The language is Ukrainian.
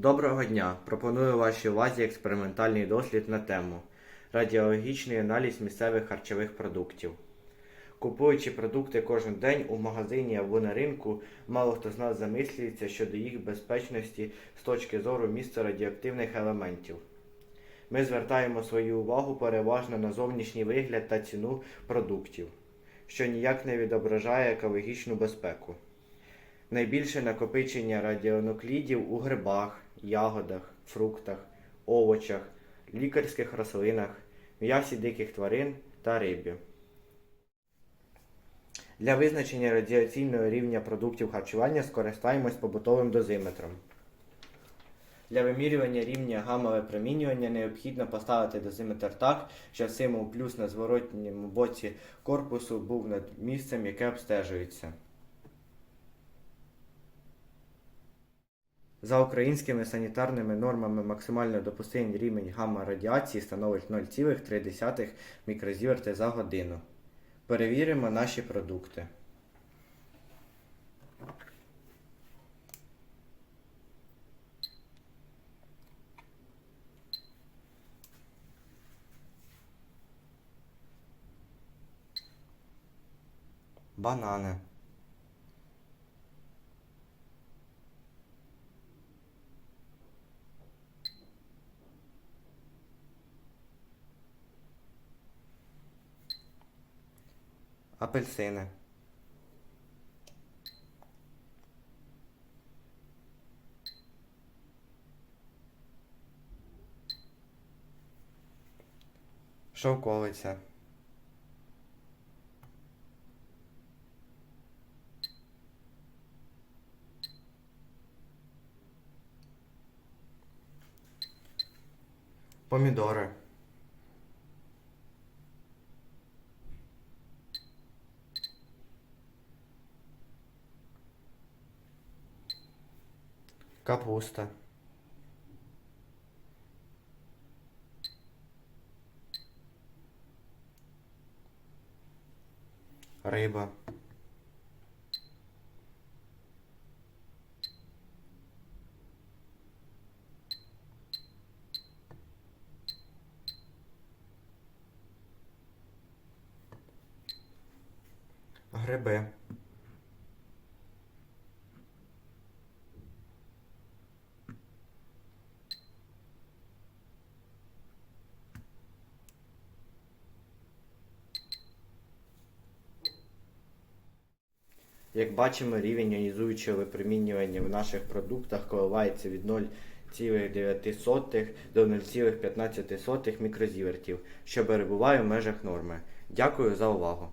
Доброго дня! Пропоную вашій увазі експериментальний дослід на тему радіологічний аналіз місцевих харчових продуктів. Купуючи продукти кожен день у магазині або на ринку, мало хто з нас замислюється щодо їх безпечності з точки зору місця радіоактивних елементів. Ми звертаємо свою увагу переважно на зовнішній вигляд та ціну продуктів, що ніяк не відображає екологічну безпеку. Найбільше накопичення радіонуклідів у грибах, ягодах, фруктах, овочах, лікарських рослинах, м'ясі диких тварин та рибі. Для визначення радіаційного рівня продуктів харчування скористаємось побутовим дозиметром. Для вимірювання рівня гамма випромінювання необхідно поставити дозиметр так, щоб символ плюс на зворотньому боці корпусу був над місцем, яке обстежується. За українськими санітарними нормами максимально допустимий рівень гамма радіації становить 0,3 мікрозіверти за годину. Перевіримо наші продукти. Банани. Апельсини. Шовковиця. Помідори. Капуста. Риба. Гриби. Як бачимо, рівень іонізуючого випромінювання в наших продуктах коливається від 0,9 до 0,15 мікрозівертів, що перебуває в межах норми. Дякую за увагу!